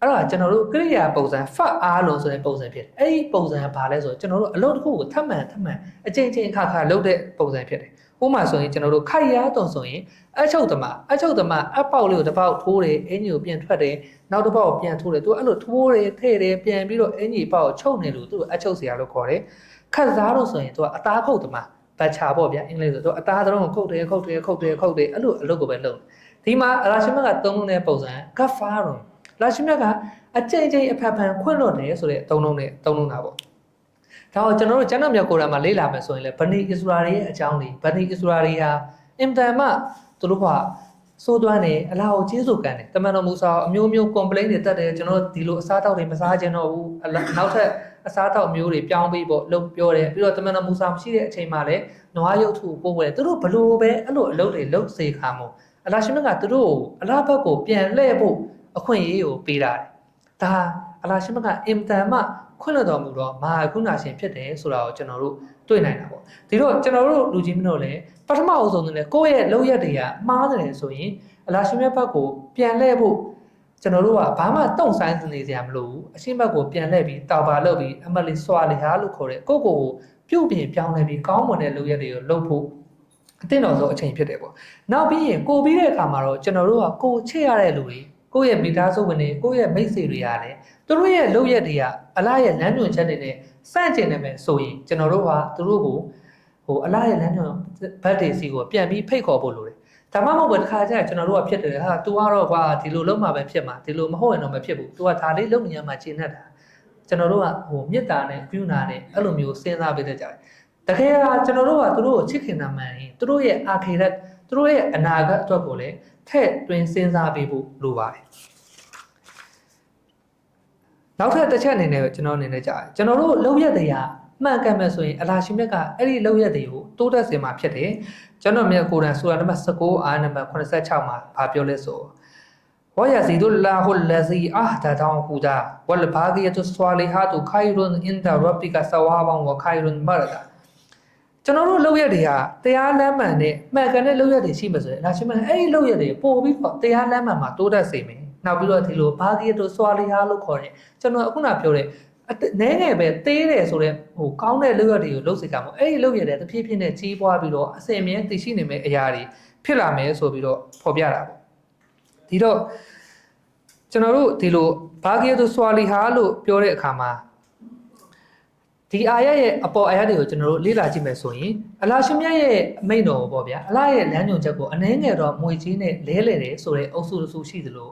အဲ့တော့ကျွန်တော်တို့ကရိယာပုံစံ fat အားလုံးဆိုတဲ့ပုံစံဖြစ်တယ်အဲ့ဒီပုံစံကဘာလဲဆိုတော့ကျွန်တော်တို့အလုပ်တစ်ခုကိုထပ်မှန်ထပ်မှန်အချိန်ချင်းအခါခါလုပ်တဲ့ပုံစံဖြစ်တယ်ဥပမာဆိုရင်ကျွန်တော်တို့ခိုက်ရတုံဆိုရင်အချုပ်သမားအချုပ်သမားအပေါက်လေးကိုတစ်ပေါက်ထိုးတယ်အင်ကြီးကိုပြန်ထွက်တယ်နောက်တစ်ပေါက်ကိုပြန်ထိုးတယ်သူအဲ့လိုထိုးတယ်ထည့်တယ်ပြန်ပြီးတော့အင်ကြီးပေါက်ကိုချုပ်နေလို့သူအချုပ်စရာလို့ခေါ်တယ်ခတ်စားလို့ဆိုရင်သူကအသားခုတ်သမားဘတ်ချာပေါ့ဗျာအင်္ဂလိပ်ဆိုတော့အသားသလုံးကိုခုတ်တယ်ခုတ်တယ်ခုတ်တယ်ခုတ်တယ်အဲ့လိုအလုပ်ကိုပဲလုပ်ဒီမှာအရာရှိမကသုံးလုံးတဲ့ပုံစံကဖာရွန် လာရှိမြတ်ကအကြိမ်ကြိမ်အဖက်ဖန်ခွင့်လွတ်တယ်ဆိုတဲ့သုံးလုံးနဲ့သုံးလုံးတာပေါ့ဒါတော့ကျွန်တော်တို့ကျမ်းတော်မြတ်ကိုယ်တိုင်မှာလေ့လာမယ်ဆိုရင်လည်းဗနီအစ္စရာတွေရဲ့အကြောင်းတွေဗနီအစ္စရာတွေဟာအင်တန်မှသူတို့ကစိုးသွမ်းတယ်အလားကိုကျေးဇူးကန်တယ်တမန်တော်မူစာအမျိုးမျိုး complaint တွေတက်တယ်ကျွန်တော်တို့ဒီလိုအစားအသောက်တွေမစားကြတော့ဘူးနောက်ထပ်အစားအသောက်မျိုးတွေပြောင်းပြီးပေါ့လုပ်ပြောတယ်ပြီးတော့တမန်တော်မူစာမရှိတဲ့အချိန်မှာလည်းနွားရုပ်ထုပို့ဝယ်သူတို့ဘလို့ပဲအဲ့လိုအလုပ်တွေလုပ်စေခါမို့အလားရှိမြတ်ကသူတို့အလားဘက်ကိုပြန်လှည့်ဖို့ အခွင့်အရေးကိုပေးတာတယ်။ဒါအလာရှိမကအင်တန်မှခွင့်လွှတ်တော်မူတော့မာကုဏရှင်ဖြစ်တယ်ဆိုတာကိုကျွန်တော်တို့တွေ့နိုင်တာပေါ့။ဒီတော့ကျွန်တော်တို့လူကြီးမတို့လည်းပထမအဆုံးနဲ့ကိုယ့်ရဲ့လောက်ရက်တွေကမှားတယ်ဆိုရင်အလာရှိမြတ်ဘက်ကိုပြန်လှည့်ဖို့ကျွန်တော်တို့ကဘာမှတုံ့ဆိုင်နေစရာမလိုဘူးအရှင်းဘက်ကိုပြန်လှည့်ပြီးတောက်ပါလုပ်ပြီးအမလီစွာလီဟာလို့ခေါ်တဲ့ကိုယ့်ကိုယ်ကိုပြုတ်ပြင်ပြောင်းလဲပြီးကောင်းမွန်တဲ့လုပ်ရက်တွေကိုလုပ်ဖို့အသင့်တော်ဆုံးအချိန်ဖြစ်တယ်ပေါ့။နောက်ပြီးရင်ကိုပြီးတဲ့အခါမှာတော့ကျွန်တော်တို့ကကိုချစ်ရတဲ့လူတွေ ကိုယ့်ရဲ့မိသားစုဝင်တွေကိုယ့်ရဲ့မိတ်ဆွေတွေကလည်းသူတို့ရဲ့လုပ်ရက်တွေကအလားရဲ့လမ်းညွှန်ချက်တွေနဲ့စန့်ကျင်နေမယ်ဆိုရင်ကျွန်တော်တို့ကသူတို့ကိုဟိုအလားရဲ့လမ်းညွှန်ဘတ်တွေစီကိုပြန်ပြီးဖိတ်ခေါ်ဖို့လိုတယ်ဒါမှမဟုတ်ဘယ်တစ်ခါကျရင်ကျွန်တော်တို့ကဖြစ်တယ်ဟာ तू ကတော့ကွာဒီလိုလုပ်မှပဲဖြစ်မှာဒီလိုမဟုတ်ရင်တော့မဖြစ်ဘူး तू ကဒါလေးလုပ်နေရမှရှင်းတတ်တာကျွန်တော်တို့ကဟိုမေတ္တာနဲ့ပြုနာနဲ့အဲ့လိုမျိုးစဉ်းစားပေးတတ်ကြတယ်တကယ်ကကျွန်တော်တို့ကသူတို့ကိုချစ်ခင်တာမှန်ရင်သူတို့ရဲ့အာခေရတ် သူတို့ရဲ့အနာဂတ်အတွက်ကိုလည်းထည့်သွင်းစဉ်းစားပေးဖို့လိုပါတယ်နောက်ထပ်တစ်ချက်အနေနဲ့ကျွန်တော်အနေနဲ့ကြားတယ်ကျွန်တော်တို့လောက်ရက်တရားမှန်ကန်မယ်ဆိုရင်အလာရှိမြတ်ကအဲ့ဒီလောက်ရက်တွေကိုတိုးတက်စေမှာဖြစ်တယ်ကျွန်တော်မြတ်ကိုယ်တိုင်ဆူရာနံပါတ်19အာနံပါတ်86မှာဗာပြောလဲဆိုဝယဇီဒူလာဟူလဇီအာဒါတောင်ဟူဒါဝလဘာဂီယတုဆွာလီဟာတုခိုင်ရွန်အင်ဒါရဘီကဆဝါဘန်ဝခိုင်ရွန်မရဒါ ကျွန်တော်တို့လောက်ရက်တွေကတရားလမ်းမှန်နဲ့မှန်ကန်တဲ့လောက်ရက်တွေရှိမှဆိုရင်ဒါရှိမှအဲ့ဒီလောက်ရက်တွေပို့ပြီးတော့တရားလမ်းမှန်မှာတိုးတက်စေမယ်နောက်ပြီးတော့ဒီလိုဘာဂီယတုဆွာလီဟာလို့ခေါ်တယ်ကျွန်တော်အခုနပြောတဲ့နဲငယ်ပဲသေးတယ်ဆိုတော့ဟိုကောင်းတဲ့လောက်ရက်တွေကိုလှုပ်စေကြမှာအဲ့ဒီလောက်ရက်တွေတဖြည်းဖြည်းနဲ့ကြီးပွားပြီးတော့အစင်မြဲတည်ရှိနေမယ့်အရာတွေဖြစ်လာမယ်ဆိုပြီးတော့ဖော်ပြတာပေါ့ဒီတော့ကျွန်တော်တို့ဒီလိုဘာဂီယတုဆွာလီဟာလို့ပြောတဲ့အခါမှာ ဒီအာရရဲ့အပေါ်အာရတွေကိုကျွန်တော်တို့လေ့လာကြည့်မယ်ဆိုရင်အလာရှင်မြတ်ရဲ့အမိန့်တော်ကိုပေါ့ဗျာအလာရဲ့လမ်းညွှန်ချက်ကိုအနှဲငယ်တော့မွေကြီးနဲ့လဲလဲတယ်ဆိုတဲ့အုပ်စုတစ်စုရှိသလို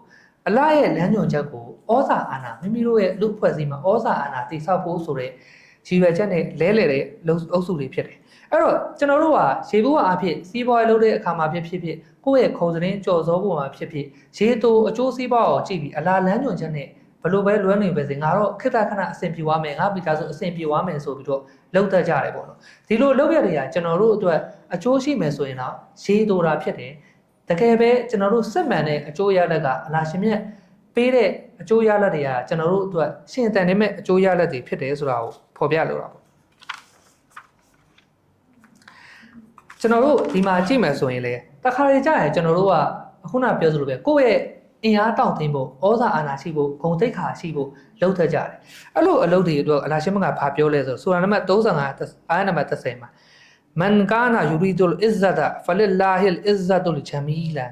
အလာရဲ့လမ်းညွှန်ချက်ကိုဩဇာအာဏာမိမိတို့ရဲ့လူဖွဲ့စည်းမှာဩဇာအာဏာတိဆောက်ဖို့ဆိုတဲ့ရည်ရွယ်ချက်နဲ့လဲလဲတဲ့အုပ်စုတွေဖြစ်တယ်အဲ့တော့ကျွန်တော်တို့ကရေဘူးအဖြစ်စီးပွားရေးလုပ်တဲ့အခါမှာဖြစ်ဖြစ်ဖြစ်ကိုယ့်ရဲ့ခုံစရင်ကြော်စောဖို့မှာဖြစ်ဖြစ်ရေတိုအကျိုးစီးပွားကိုကြည့်ပြီးအလားလမ်းညွှန်ချက်နဲ့ဘ လို့ပဲလွမ်းနေပဲစေငါတော့ခိတ္တခဏအဆင်ပြေသွားမယ်ငါမိသားစုအဆင်ပြေသွားမယ်ဆိုပြီးတော့လောက်တတ်ကြတယ်ပေါ့နော်ဒီလိုလောက်ရတွေကကျွန်တော်တို့အတွက်အကျိုးရှိမယ်ဆိုရင်တော့ရေတိုတာဖြစ်တယ်တကယ်ပဲကျွန်တော်တို့စစ်မှန်တဲ့အကျိုးရလဒ်ကအလားရှင်မြတ်ပေးတဲ့အကျိုးရလဒ်တွေကကျွန်တော်တို့အတွက်ရှင်တန်နေမဲ့အကျိုးရလဒ်တွေဖြစ်တယ်ဆိုတာကိုဖော်ပြလိုတာပေါ့ကျွန်တော်တို့ဒီမှာကြည့်မယ်ဆိုရင်လေတခါလေကြာရင်ကျွန်တော်တို့ကအခုနပြောသလိုပဲကိုယ့်ရဲ့ အင်အားတောင့်တင်းဖို့ဩဇာအာဏာရှိဖို့ဂုဏ်သိက္ခာရှိဖို့လှုပ်ထက်ကြတယ်အဲ့လိုအလုပ်တွေအတွက်အလာရှိမကဘာပြောလဲဆိုဆိုရနံပါတ်35အာနံပါတ်30မှာမန်ကာနာယူရီဒူလ်အစ်ဇဒဖလလာဟီလ်အစ်ဇဒူလ်ဂျမီလာ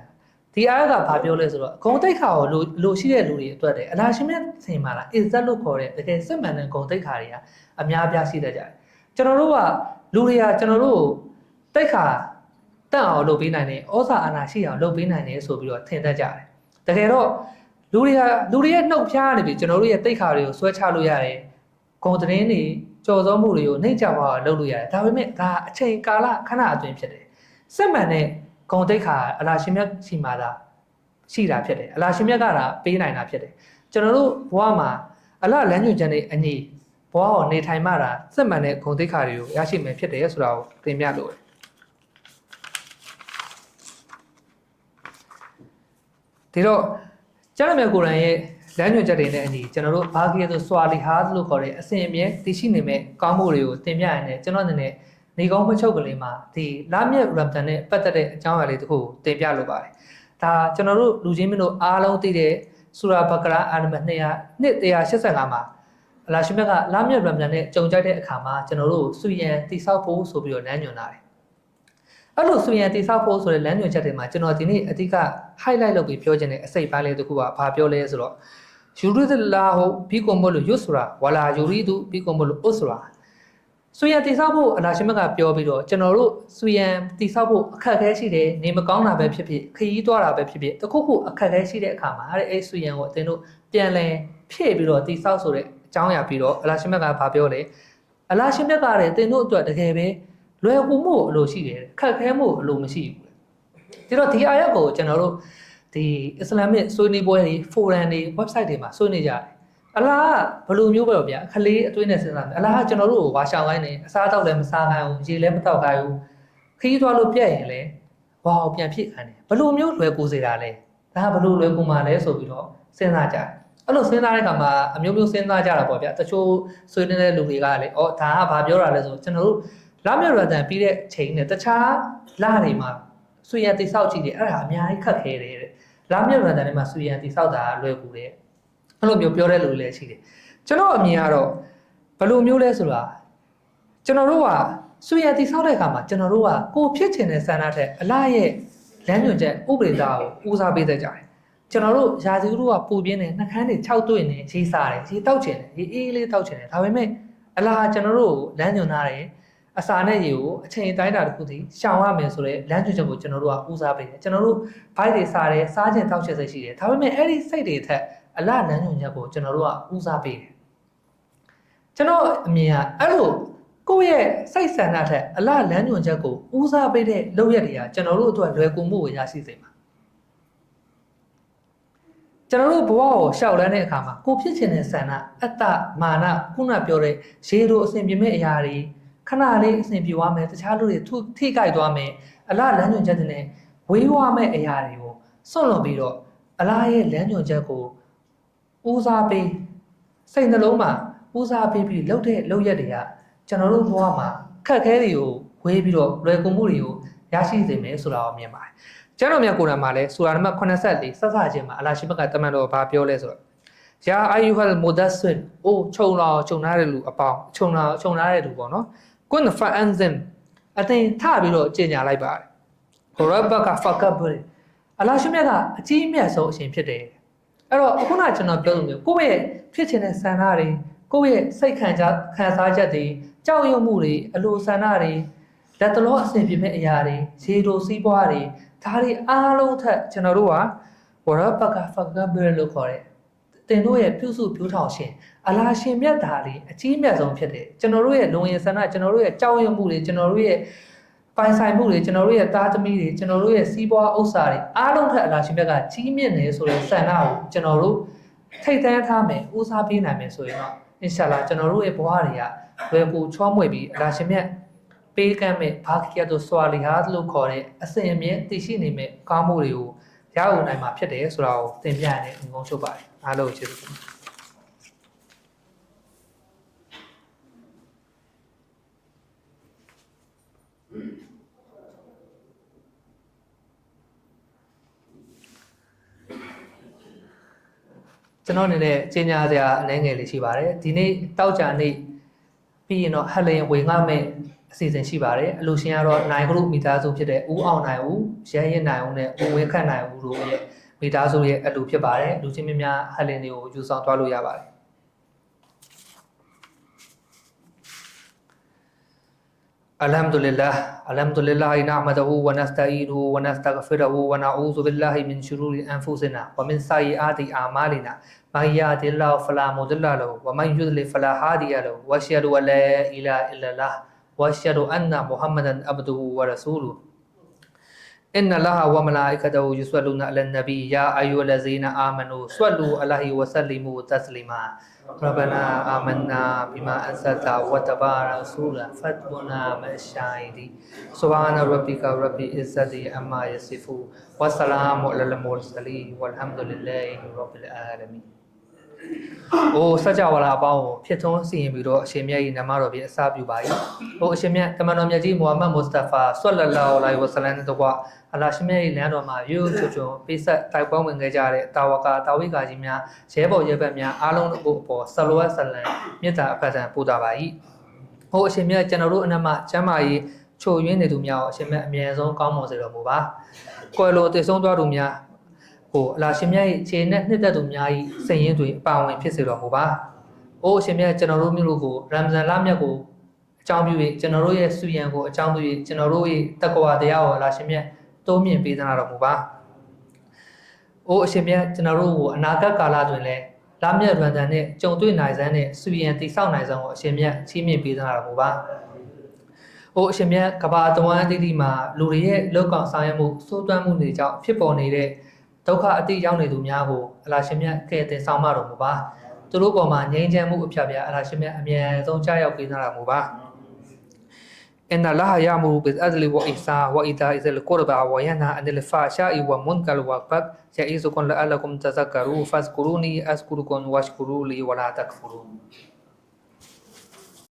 ဒီအားကဘာပြောလဲဆိုတော့ဂုံတိတ်ခါကိုလိုလိုရှိတဲ့လူတွေအတွက်တယ်အလားရှင်မြတ်ဆင်ပါလားအစ်ဇတ်လို့ခေါ်တဲ့တကယ်စစ်မှန်တဲ့ဂုံတိတ်ခါတွေကအများပြားရှိတတ်ကြတယ်ကျွန်တော်တို့ကလူတွေကကျွန်တော်တို့တိတ်ခါတန့်အောင်လုပ်ပေးနိုင်တယ်ဩဇာအာဏာရှိအောင်လုပ်ပေးနိုင်တယ်ဆိုပြီးတော့ထင်တတ်ကြတယ် တကယ်တော့လူတွေကလူတွေရဲ့နှုတ်ဖျားနေပြီကျွန်တော်တို့ရဲ့တိတ်ခါတွေကိုဆွဲချလို့ရတယ်ဂုံသတင်းတွေကြော်စောမှုတွေကိုနှိမ့်ချပါလုပ်လို့ရတယ်ဒါပေမဲ့ဒါအချိန်ကာလခဏအတွင်းဖြစ်တယ်စစ်မှန်တဲ့ဂုံတိတ်ခါအလားရှင်မြတ်ရှိမှသာရှိတာဖြစ်တယ်အလားရှင်မြတ်ကတာပေးနိုင်တာဖြစ်တယ်ကျွန်တော်တို့ဘဝမှာအလားလမ်းညွှန်ချက်တွေအညီဘဝကိုနေထိုင်မှတာစစ်မှန်တဲ့ဂုံတိတ်ခါတွေကိုရရှိမယ်ဖြစ်တယ်ဆိုတာကိုသင်ပြလို့တယ် ဒီတော့ကျမ်းမြတ်ကိုယ်တိုင်ရဲ့လမ်းညွှန်ချက်တွေနဲ့အညီကျွန်တော်တို့ဘာဂီယဆိုဆွာလီဟာလို့ခေါ်တဲ့အစဉ်အမြဲတည်ရှိနေမဲ့ကောင်းမှုတွေကိုသင်ပြရတဲ့ကျွန်တော်အနေနဲ့နေကောင်းမချုပ်ကလေးမှာဒီလာမြတ်ရမ်ဒန်နဲ့ပတ်သက်တဲ့အကြောင်းအရာလေးတခုကိုသင်ပြလိုပါတယ်။ဒါကျွန်တော်တို့လူချင်းမင်းတို့အားလုံးသိတဲ့ဆူရာဘကရာအာနမ200နှစ်185မှာအလာရှိမြတ်ကလာမြတ်ရမ်ဒန်နဲ့ကြုံကြိုက်တဲ့အခါမှာကျွန်တော်တို့စွယံတိဆောက်ဖို့ဆိုပြီးတော့လမ်းညွှန်လာတယ်အဲ့လိုဆိုရင်တိဆောက်ဖို့ဆိုတဲ့လမ်းညွှန်ချက်တွေမှာကျွန်တော်ဒီနေ့အဓိက highlight လုပ်ပြီးပြောချင်တဲ့အစိတ်ပိုင်းလေးတစ်ခုကဘာပြောလဲဆိုတော့ယူရီဒလာဟိုဘီကွန်ဘလို့ရွတ်ဆိုတာဝလာယူရီဒူဘီကွန်ဘလို့ဥတ်ဆိုတာဆိုရင်တိဆောက်ဖို့အနာရှင်မကပြောပြီးတော့ကျွန်တော်တို့ဆိုရင်တိဆောက်ဖို့အခက်အခဲရှိတယ်နေမကောင်းတာပဲဖြစ်ဖြစ်ခရီးသွားတာပဲဖြစ်ဖြစ်တခုခုအခက်အခဲရှိတဲ့အခါမှာအဲ့အဲ့ဆိုရင်ကိုအတင်းတို့ပြန်လဲဖြည့်ပြီးတော့တိဆောက်ဆိုတဲ့အကြောင်းအရာပြီးတော့အလာရှင်မကဘာပြောလဲအလာရှင်မြတ်ကလည်းတင်တို့အတွက်တကယ်ပဲလွယ်ကူမှုအလိုရှိတယ်ခက်ခဲမှုအလိုမရှိဘူး ဒီတော့ဒီအာရက်ကိုကျွန်တော်တို့ဒီအစ္စလာမစ်ဆွေးနွေးပွဲတွေ forum တွေ website တွေမှာဆွေးနွေးကြတယ်အလားဘယ်လိုမျိုးပဲဗျာခလေးအသွေးနဲ့စဉ်းစားမယ်အလားကကျွန်တော်တို့ကိုဝါရှောင်းခိုင်းနေအစားတောက်လည်းမစားခိုင်းဘူးရေလည်းမတောက်ခိုင်းဘူးခရီးသွားလို့ပြက်ရင်လည်းဝါပြန်ဖြစ်ခိုင်းတယ်ဘယ်လိုမျိုးလွယ်ကူစေတာလဲဒါကဘယ်လိုလွယ်ကူမှလဲဆိုပြီးတော့စဉ်းစားကြတယ်အဲ့လိုစဉ်းစားတဲ့အခါမှာအမျိုးမျိုးစဉ်းစားကြတာပေါ့ဗျာတချို့ဆွေးနွေးတဲ့လူတွေကလည်းဩဒါကဘာပြောတာလဲဆိုကျွန်တော်တို့လမြရတန်ပြီးတဲ့ချိန်နဲ့တခြားလတွေမှာ ဆွေရတိဆောက်ကြည့်တယ်အဲ့ဒါအများကြီးခက်ခဲတယ်တဲ့လမြရတန်တွေမှာဆွေရတိဆောက်တာလွယ်ကူတယ်အဲ့လိုမျိုးပြောတဲ့လူတွေလည်းရှိတယ်ကျွန်တော်အမြင်ကတော့ဘယ်လိုမျိုးလဲဆိုတာကျွန်တော်တို့ကဆွေရတိဆောက်တဲ့အခါမှာကျွန်တော်တို့ကကိုဖြစ်ချင်တဲ့ဆန္ဒထက်အလားရဲ့လမ်းညွှန်ချက်ဥပဒေသားကိုဦးစားပေးတဲ့ကြတယ်ကျွန်တော်တို့ရာဇီတို့ကပူပြင်းနေနှကန်းတွေ၆တွေ့နေရေးစားတယ်ရေးတောက်ချင်တယ်ရေးအေးလေးတောက်ချင်တယ်ဒါပေမဲ့အလားကျွန်တော်တို့လမ်းညွှန်ထားတယ် အစာနဲ့ရေကိုအချိန်တိုင်းတာတစ်ခုစီရှောင်ရမယ်ဆိုတော့လမ်းကျွချက်ကိုကျွန်တော်တို့ကဦးစားပေးတယ်ကျွန်တော်တို့ဘိုက်တွေစားတယ်စားခြင်းတောက်ချက်စိတ်ရှိတယ်ဒါပေမဲ့အဲ့ဒီစိတ်တွေထက်အလလမ်းညွှန်ချက်ကိုကျွန်တော်တို့ကဦးစားပေးတယ်ကျွန်တော်အမြင်ကအဲ့လိုကိုယ့်ရဲ့စိတ်ဆန္ဒထက်အလလမ်းညွှန်ချက်ကိုဦးစားပေးတဲ့လုပ်ရက်တွေကကျွန်တော်တို့အတွက်လွယ်ကူမှုကိုရရှိစေမှာကျွန်တော်တို့ဘဝကိုရှောက်လန်းတဲ့အခါမှာကိုဖြစ်ချင်တဲ့ဆန္ဒအတ္တမာနခုနပြောတဲ့ရေတို့အစဉ်ပြမဲ့အရာတွေ ခဏလေးအဆင်ပြေသွားမယ်တခြားလူတွေထုထိကြိုက်သွားမယ်အလားလမ်းညွှန်ချက်တွေနဲ့ဝေးဝါမဲ့အရာတွေကိုစွန့်လွတ်ပြီးတော့အလားရဲ့လမ်းညွှန်ချက်ကိုဦးစားပေးစိတ်နှလုံးမှာဦးစားပေးပြီးလှုပ်တဲ့လှုပ်ရက်တွေကကျွန်တော်တို့ဘဝမှာခက်ခဲတွေကိုဝေးပြီးတော့လွယ်ကူမှုတွေကိုရရှိစေမယ်ဆိုတာကိုမြင်ပါတယ်ကျွန်တော်မြတ်ကိုယ်တိုင်မှာလဲစူရာနံပါတ်84ဆက်စချင်းမှာအလာရှိဘက်ကတမန်တော်ဘာပြောလဲဆိုတော့ယာအာယူဟယ်မိုဒတ်ဆွင်အိုးခြုံလာခြုံထားတဲ့လူအပေါင်းခြုံလာခြုံထားတဲ့လူပေါ့နော် ကွန်ဖာအန်ဇင်အသင်ထပြီးတော့ကြင်ညာလိုက်ပါတယ်ဟိုရဘကဖကဘရီအလာရှိမြတ်ကအကြီးအမြတ်ဆုံးအရှင်ဖြစ်တယ်အဲ့တော့အခုနကျွန်တော်ပြောလို့မျိုးကိုယ့်ရဲ့ဖြစ်ချင်တဲ့ဆန္ဒတွေကိုယ့်ရဲ့စိတ်ခံစားခံစားချက်တွေကြောက်ရွံ့မှုတွေအလိုဆန္ဒတွေလက်တလောအဆင်ပြေမဲ့အရာတွေရေတိုစီးပွားတွေဒါတွေအားလုံးထက်ကျွန်တော်တို့ကဝရဘကဖကဘရီလို့ခေါ်တယ်တင်တို့ရဲ့ပြုစုပြုထောင်ရှင် အလာရှင်မြတ်တာလေးအကြီးမြတ်ဆုံးဖြစ်တယ်ကျွန်တော်တို့ရဲ့လုံရင်ဆန္ဒကျွန်တော်တို့ရဲ့ကြောက်ရွံ့မှုတွေကျွန်တော်တို့ရဲ့ပိုင်ဆိုင်မှုတွေကျွန်တော်တို့ရဲ့သားသမီးတွေကျွန်တော်တို့ရဲ့စီးပွားဥစ္စာတွေအားလုံးထက်အလာရှင်မြတ်ကကြီးမြင့်နေဆိုတဲ့ဆန္ဒကိုကျွန်တော်တို့ထိတ်တန်းထားမယ်ဦးစားပေးနိုင်မယ်ဆိုရင်တော့အင်ရှာလာကျွန်တော်တို့ရဲ့ဘဝတွေကလွယ်ကူချောမွေ့ပြီးအလာရှင်မြတ်ပေးကမ်းမဲ့ဘာကီယာတို့ဆွာလီဟာလို့ခေါ်တဲ့အစဉ်အမြဲတည်ရှိနေမဲ့ကောင်းမှုတွေကိုရအောင်နိုင်မှာဖြစ်တယ်ဆိုတာကိုသင်ပြရတဲ့ငုံချုပ်ပါတယ်အားလုံးကျေးဇူးတင်ပါတယ် ကျွန်တော်အနေနဲ့ကြီးညာစရာအနည်းငယ်လေးရှိပါတယ်ဒီနေ့တောက်ကြနေ့ပြီးရင်တော့ဟက်လင်ဝေငှမဲ့အစီအစဉ်ရှိပါတယ်အလူရှင်ကတော့နိုင်ဂရုမိသားစုဖြစ်တဲ့ဦးအောင်နိုင်ဦးရဲရင်နိုင်ဦးနဲ့ဦးဝင်းခန့်နိုင်ဦးတို့ရဲ့မိသားစုရဲ့အလူဖြစ်ပါတယ်လူချင်းများများဟက်လင်တွေကိုယူဆောင်သွားလို့ရပါတယ် الحمد لله الحمد لله نحمده ونستعينه ونستغفره ونعوذ بالله من شرور أنفسنا ومن سيئات أعمالنا من يهد الله فلا مضل له ومن يضلل فلا هادي له وأشهد أن لا إله إلا الله وأشهد أن محمدا عبده ورسوله إن الله وملائكته يصلون على النبي يا أيها الذين آمنوا صلوا عليه وسلموا تسليما ربنا آمنا بما أنزلت وتبارك رسولا فاتبنا مع الشاهدين. سبحان ربك رب العزة عما يصفون والسلام على المرسلين والحمد لله رب العالمين. ဟိုစัจ java လာအပေါင်းကိုဖြစ်ထွန်းစီရင်ပြီးတော့အရှင်မြတ်ကြီးနမတော်ပြီးအစာပြုပါ၏ဟိုအရှင်မြတ်တမန်တော်မြတ်ကြီးမူဟမ္မဒ်မုစတဖာဆွတ်လလာဟူလိုင်ဝဆလန်တို့ကအလာရှင်မြတ်ကြီးလမ်းတော်မှာရိုးရိုးချွတ်ချွတ်ပိဆက်တိုက်ပွဲဝင်ခဲ့ကြတဲ့တာဝကာတာဝိကာကြီးများရဲဘော်ရဲဘက်များအားလုံးတို့အပေါ်ဆလောဝတ်ဆလန်မြတ်တာအဖတ်တန်ပို့တာပါ၏ဟိုအရှင်မြတ်ကျွန်တော်တို့အနမကျမ်းမာရေးချိုရင်းနေသူများကိုအရှင်မြတ်အမြဲဆုံးကောင်းမွန်စေတော်မူပါကွယ်လိုတည်ဆုံးသွားသူများ ဟိုအလာရှင်မြတ်ရဲ့ခြေနဲ့နှစ်သက်သူများဤစိတ်ရင်းတွေအပါဝင်ဖြစ်စေတော်မူပါ။အိုးအရှင်မြတ်ကျွန်တော်တို့မျိုးကိုရမ်ဇန်လမြတ်ကိုအကြောင်းပြု၍ကျွန်တော်တို့ရဲ့စုယံကိုအကြောင်းပြု၍ကျွန်တော်တို့ရဲ့တက္ကဝတရားကိုအလာရှင်မြတ်တိုးမြင့်ပေးသနာတော်မူပါ။အိုးအရှင်မြတ်ကျွန်တော်တို့ကိုအနာဂတ်ကာလတွင်လည်းလမြတ်ရန်ဇန်နဲ့ကြုံတွေ့နိုင်စမ်းနဲ့စုယံတိဆောက်နိုင်စမ်းကိုအရှင်မြတ်ချီးမြှင့်ပေးသနာတော်မူပါ။အိုးအရှင်မြတ်ကဘာတဝမ်းအသီးသီးမှာလူတွေရဲ့လောက်ကောင်ဆောင်ရွက်မှုစိုးသွမ်းမှုတွေကြောင့်ဖြစ်ပေါ်နေတဲ့ ဒုက္ခအတိရောက်နေသူများကိုအလာရှင်မြတ်ကဲ့တင်ဆောင်မတော်မူပါသူတို့ပေါ်မှာငြိမ်းချမ်းမှုအဖျက်ဖျက်အလာရှင်မြတ်အမြန်ဆုံးကြားရောက်ပေးနာတော်မူပါအင်နလာဟယာမူဘစ်အဇလီဝအီဆာဝအီတာအီဇလ်ကူ